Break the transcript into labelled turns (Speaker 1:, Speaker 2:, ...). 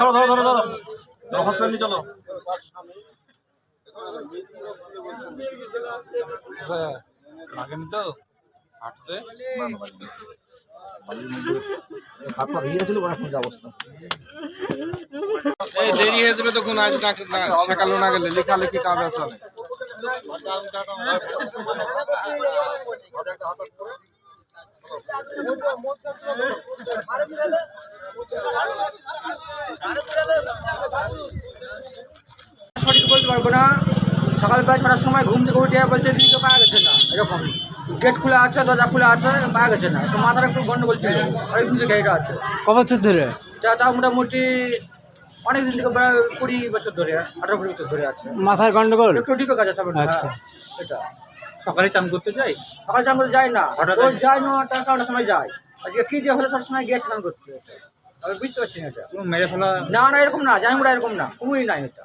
Speaker 1: ধরো ধরো ধরো ধরো। চলো লাগেনি তো? হাঁটতে? এই দেরি হয়ে তখন আজ না সকালে না গেলে, লেখালেখি কাজ আছে।
Speaker 2: সঠিক বলতে পারব না। সকাল সকালবেলা ছটার সময় ঘুম থেকে উঠে বলছে দিদিকে পাওয়া গেছে না। এরকম। গেট খোলা আছে দরজা খোলা আছে পাওয়া গেছে না। তো মাথার একটু গন্ডগোল ছিল। অনেক আছে।
Speaker 3: ক বছর ধরে?
Speaker 2: যা তা মোটামুটি অনেক দিন থেকে প্রায় কুড়ি বছর ধরে আঠারো কুড়ি বছর ধরে আছে।
Speaker 3: মাথার গন্ডগোল?
Speaker 2: একটু ডিপে কাজ আছে
Speaker 3: আচ্ছা।
Speaker 2: এটা। সকালে চান করতে যাই? সকালে চান করতে যাই না হঠাৎ যাই না কারণে সময় যাই। আজকে কি যে হলে তার সময় গিয়ে চান করতে। আমি বুঝতে পারছি না এটা।
Speaker 1: মেরে ফেলা
Speaker 2: না না এরকম না জানি এরকম না কোনোই নাই এটা।